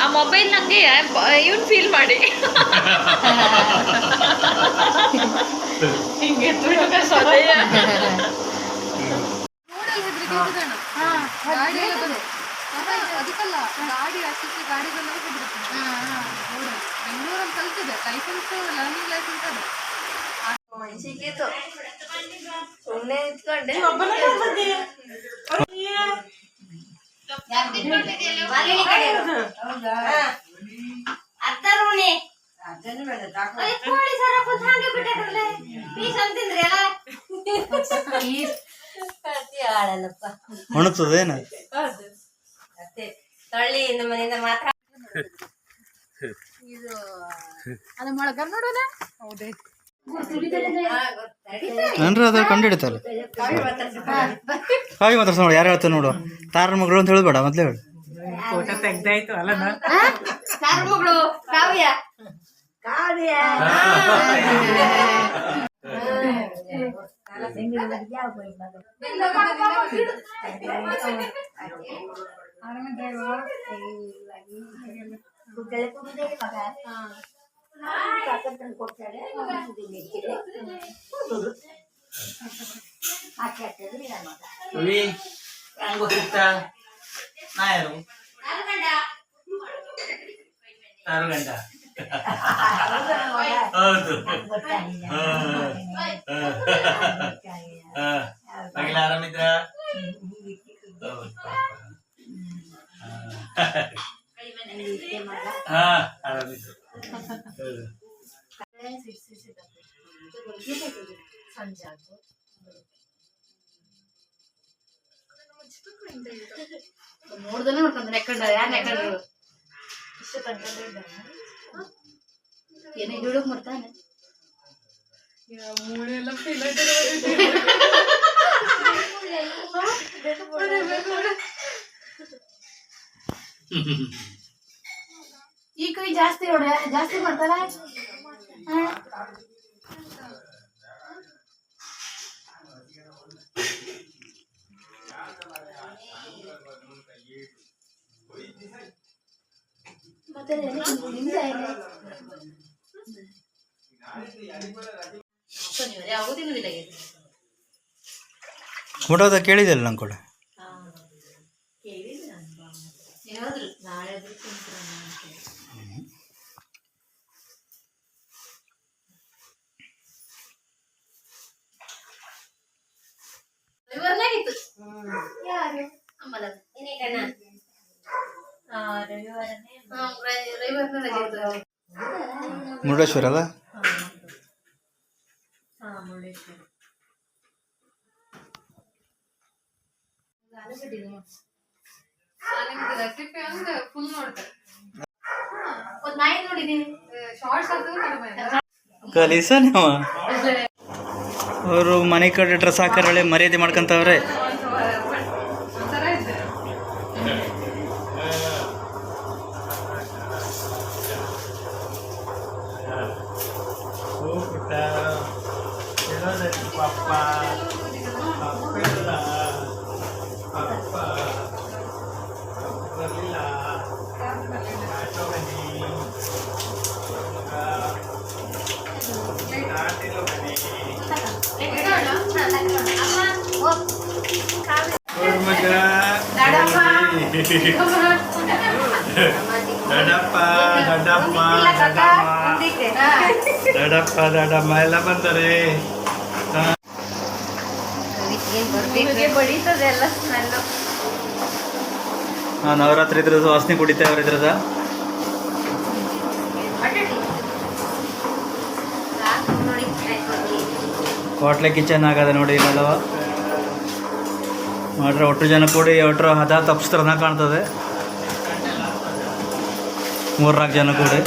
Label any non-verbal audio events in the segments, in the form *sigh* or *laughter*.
ಆ ಮೊಬೈಲ್ ನಂಗೆ ಇವನ್ ಫೀಲ್ ಮಾಡಿ. ಹಿಂಗೆ ಸುಮ್ನೆ *laughs* ಸೊದೆಯ. ಅದಕ್ಕಲ್ಲ. ಗಾಡಿ ಅಷ್ಟಕ್ಕೆ ಗಾಡಿ ಬಂದಾಗ ಬಿಡುತ್ತೆ ಬೆಂಗಳೂರಲ್ಲಿ ಕಲ್ತಿದೆ ಲೈಸೆನ್ಸ್ ಲರ್ನಿಂಗ್ ಲೈಸೆನ್ಸ್ ಅದು. ಸಿಕ್ಕಿತ್ತು. ಸುಮ್ಮನೆ ಇತ್ಕೊಂಡೆ ಅತ್ತರುಣಿ. ಕೋಳಿ ಸರ ಕುಂತ ಹಂಗೆ ಬಿಟ್ಟಿದ್ರಲ್ಲ. ಪೀಸ್ ಒಣಗ್ತದೇನು ತಳ್ಳಿ ನಮ್ಮ ಮನೆಯಿಂದ ಮಾತ್ರ. ಇದು ಅದು ಮೊಳಗ ನೋಡೋಣ. ಹೌದೇ. ಅಂದ್ರೆ ಅದ್ರ ಕಂಡು ಹಿಡಿತಾರೆ ಕಾವಿ ಮಾತ್ರ ನೋಡಿ ಯಾರು ಹೇಳ್ತಾರೆ ನೋಡು. ತಾರ ಮಗಳು ಅಂತ ಹೇಳ್ಬೇಡ ಮೊದ್ಲು ಹೇಳು. ಯಾರ ಮಗಳು ಕಾವ್ಯ. ಕಾವ್ಯ. ರವಿ ಹೆಂಗ್ ಗೊತ್ತಿತ್ತ ನಾ ಯಾರು ಆರು ಗಂಟ ಹೌದು ಏನೇ ಹಿಡಕ್ ಮಾಡ್ತಾನೆ ಮೂಳೆ ಎಲ್ಲ ಫೀಲ್ ಈ ಕೈ ಜಾಸ್ತಿ ನೋಡ ಜಾಸ್ತಿ ಮಾಡ್ತಾರ ಮತ್ತೆ ನಿಮ್ದು ಯಾವಾಗೂ ತಿನ್ನುವುದಿಲ್ಲ ಈಗ. ಊಟದ ಕೇಳಿದಲ್ಲ ನಂಗೆ ಕೂಡ ನಾಳೆ ಆದ್ರೂ ತಿಂತೀರಮ್ಮ ಅಂತ ಹೇಳಿ. ರವಿವಾರನಾಗಿತ್ತು ಯಾರು ಅಮ್ಮಲ ಏನೇ ಕಣ್ಣ ರವಿವಾರನೇ ರವಿವಾರನಾಗಿತ್ತು ಮುರುಡೇಶ್ವರ ಅಲ್ಲ ಕಲೀಸ ನೀವು ಅವರು ಮನೆ ಕಡೆ ಡ್ರೆಸ್ ಹಾಕರಳೆ ಮರ್ಯಾದೆ ಮಾಡ್ಕೊಂತವ್ರೆ ಒಂಥರ ಇದೆ ದಡಪ್ಪ ದಡಪ್ಪ ದಡಪ್ಪ. ದಡಮ್ಮ ಎಲ್ಲ ಬರ್ತಾರೆ. ಬಡೀತದೆ ಎಲ್ಲ ಸ್ಮೆಲ್ಲು? ಹಾಂ ನವರಾತ್ರಿ ಇದ್ರದ್ದು ವಾಸನೆ ಕುಡಿತೇವ್ರ ಇದ್ರದ ನೋಡಿ ಹೋಟ್ಲೆ ಕಿಚನ್ ಆಗದ ನೋಡಿ ಇಲ್ಲವ ಮಾಡ್ರೆ ಒಟ್ಟು ಜನ ಕೂಡಿ ಒಟ್ಟರು ಹದ ತಪ್ಪಿಸ್ತಾರನ ಕಾಣ್ತದೆ. ಮೂರ್ನಾಲ್ಕು ಜನ ಕೂಡಿ.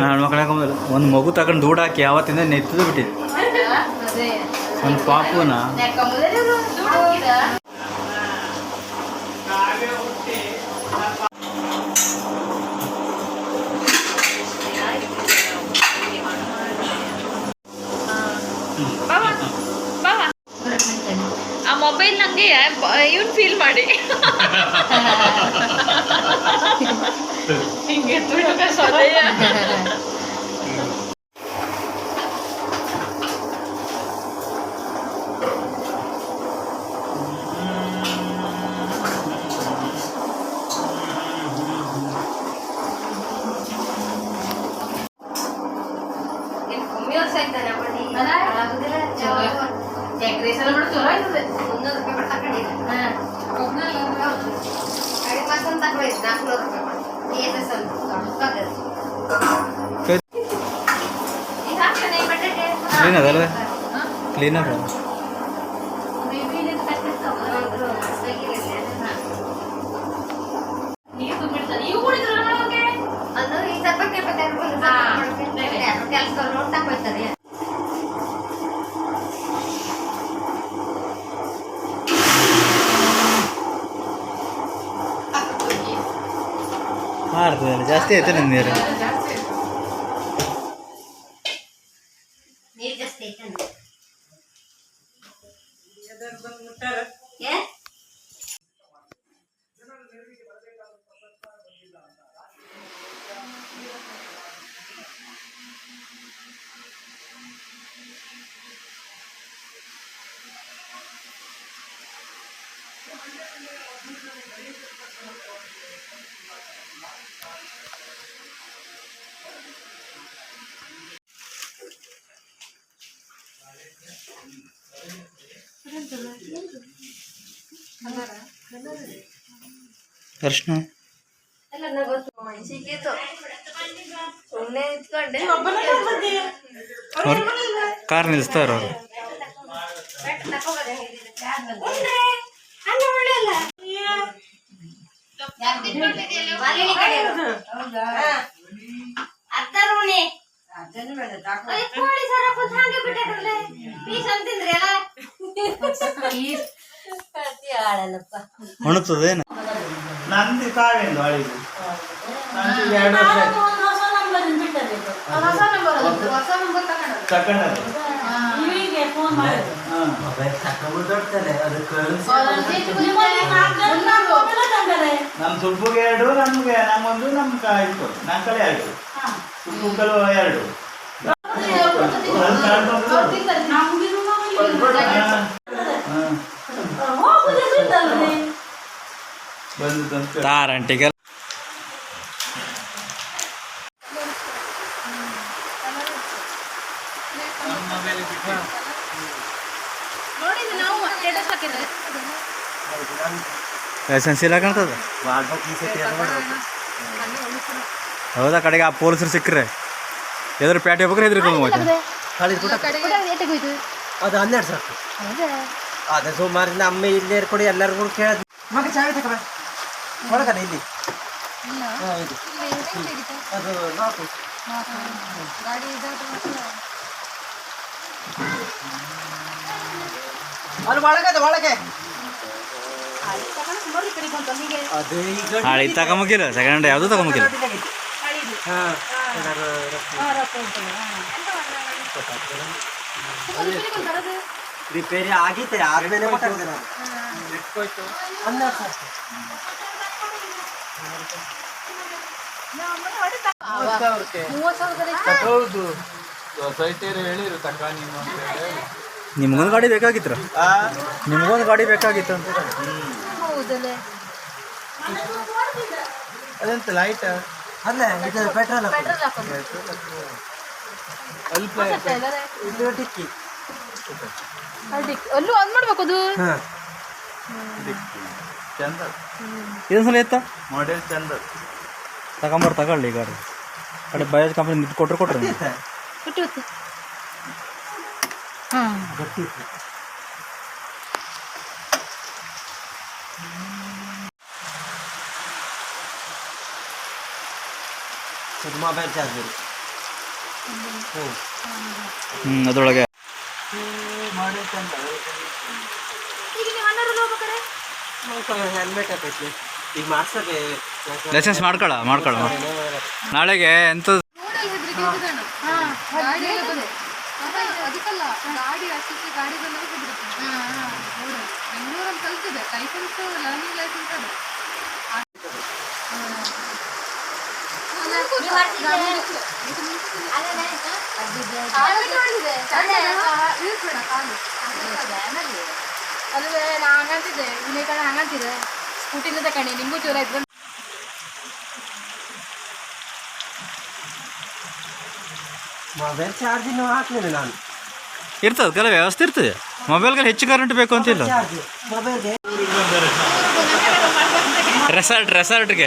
ಹೆಣ್ಮಕ್ಳು ಹಾಕೊಂಬದಿಲ್ಲ. ಒಂದು ಮಗು ತಗೊಂಡು ದೂಡ ಹಾಕಿ ಯಾವತ್ತಿಂದ ನೆತ್ತದು ಬಿಟ್ಟಿದ್ದು. ಅದೇ ಒಂದು ಪಾಪುನ ಬಾವ ಬಾವ ಆ ಮೊಬೈಲ್ ನಂಗೆ ಇವನ್ ಫೀಲ್ ಮಾಡಿ. *laughs* ಹಿಂಗೆ *laughs* సంవత్సరం తక్కువ నాకు ఏదో సంవత్సరం క్లీన్ అప్ అందరూ ఈ తప్పకే పెట్టారు తెలుసుకోవాలి తక్కువ అవుతుంది ಹೋಗ್ತಾರೆ ಮಾಡ್ತದಲ್ಲ ಜಾಸ್ತಿ ಆಯ್ತು ನನ್ನ ನೀರು ಜಾಸ್ತಿ ನೀರ್ ಅರ್ಶಿನ ಕಾರ್ ನಿಲ್ಲಿಸ್ತಾರ ಅವ್ರು ಅತ್ತಾರೋಣಿ *laughs* ಒಣಗ್ತದೇನು? ನಂದು ಕಾವೇನು ಅಳಿದು? ನಂದು ಎರಡು ವರ್ಷ ಆಯ್ತು. ನಮ್ಮ ಸುಬ್ಬುಗೆ ಎರಡು ನಮ್ಗೆ ನಮ್ಮೊಂದು ನಮ್ ಇತ್ತು ನಾಲ್ಕಲೆ ಎರಡು. ಸುಬ್ಬುಗಳು ಎರಡು. ತಾರಂಟಿಗೆ ನೋಡಿದ್ವಿ ನಾವು ಹಾಕಿದ್ರೆ ಲೈಸೆನ್ಸ್ ಇಲ್ಲ ಕಾಣ್ತದ ಹೌದಾ ಕಡೆಗೆ ಆ ಪೊಲೀಸರು ಸಿಕ್ಕರೆ? ಎದುರು ಪ್ಯಾಟಿ ಹೋಗ್ರೆ ಹೆದ್ರಿಕೊಂಡು ಹೋಗ್ತಾರೆ ಅದು ಹನ್ನೆರಡು ಸಾವಿರ ಅದೇ ಸುಮಾರಿಂದ ಅಮ್ಮ ಇಲ್ಲೇ ಕೊಡಿ ಎಲ್ಲರಿಗೂ ಕೇಳಿದ್ ಮಗ ತಗೊಳ ಒಳಗಡೆ ಇಲ್ಲಿ. ಹಾ, ಇದು. ಅದು ನಾಲ್ಕು. ಅಲ್ಲಿ ಒಳಗದೆ ಒಳಗೆ. ಹಾಳೆ ಇದು ತಗೊಂಬಕಿಲ್ಲ ಸೆಕೆಂಡ್ ಯಾವುದು ತಗೊಂಬಕಿಲ್ಲ ಹಾ ರಿಪೇರಿ ಆಗಿತ್ತೆ ಆದ್ಮೇಲೆ ಮಾತಾಡಿದೆ ನಾನು. ಹನ್ನೆರಡು ಹೌದು ಸೊಸೈಟಿಯರು ಹೇಳಿರು ತಕ ನೀನು ಅಂತ ಹೇಳಿ ನಿಮ್ಗೊಂದು ಗಾಡಿ ಬೇಕಾಗಿತ್ತು ಆ ನಿಮ್ಗೊಂದು ಗಾಡಿ ಬೇಕಾಗಿತ್ತು ಅಂತ. ಅದಂತ ಲೈಟ್ ಅಲ್ಲ ಇದು ಪೆಟ್ರೋಲ್ ಅಲ್ಪ ಇದು ಟಿಕ್ಕಿ ಅಲ್ಲೂ ಆನ್ ಮಾಡ್ಬೇಕು ಅದು? ಹಾ. ಚಂದ ಇದೊಂದು ಸಲ ಎತ್ತ? ಮಾಡೆಲ್ ಚಂದ ತಗೊಂಬರ್ ತಗೊಳ್ಳಿ ಗಾಡಿ ಕಡೆ ಬಜಾಜ್ ಕಂಪ್ನಿ ಕೊಟ್ರು ಕೊಟ್ರು ಇದು ಮೊಬೈಲ್ ಚಾರ್ಜರ್ ಹ್ಞೂ ಹ್ಞೂ ಅದ್ರೊಳಗೆ. ಮಾಡೆಲ್ ಚಂದ. ಹೆಲ್ಮೆಟ್ ಹಾಕೈತಿ ಈಗ ಮಾಡ್ಸಕ್ಕೆ ಲೈಸೆನ್ಸ್ ಮಾಡ್ಕೊಳ ಮಾಡ್ಕೊಳ ನಾಳೆಗೆ ಎಂತ ಗಾಡಿ ಎಲ್ಲ ಬಂದೆ. ಅದ ಅದಕ್ಕಲ್ಲ ಗಾಡಿ ಅಷ್ಟಕ್ಕೆ ಗಾಡಿ ಬಂದಾಗ ಬಿಡುತ್ತೆ ಬೆಂಗಳೂರಲ್ಲಿ ಕಲ್ತಿದೆ ಲೈಸೆನ್ಸ್ ಲರ್ನಿಂಗ್ ಲೈಸೆನ್ಸ್ ಅದು. ನೀವು ಅಲ್ಲದೆ ನಾ ಹಂಗಂತಿದ್ದೆ ವಿನಯ್ ಕಣ ಹಂಗಂತಿದ್ದೆ ಸ್ಕೂಟಿನ ತಕೊಂಡಿ ನಿಮಗೂ ಚೂರ ಆಯ್ತು ಮೊಬೈಲ್ ಚಾರ್ಜಿನ ಹಾಕ್ಲಿಲ್ಲ ನಾನು. ಇರ್ತದ ಕೆಲವು ವ್ಯವಸ್ಥೆ ಇರ್ತದೆ. ಮೊಬೈಲ್ಗೆ ಹೆಚ್ಚು ಕರೆಂಟ್ ಬೇಕು ಅಂತಿಲ್ಲ ಇಲ್ಲ. ಮೊಬೈಲ್ಗೆ ರೆಸಾರ್ಟ್ ರೆಸಾರ್ಟ್ಗೆ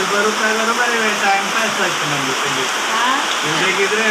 ಇವ್ರು ಇದ್ದಾರೆ ಬರೀ ಟೈಮ್ ಪಾಸ್ ಆಯ್ತು ನಮ್ಗೆ ಇಲ್ಬೇಕಿದ್ರೆ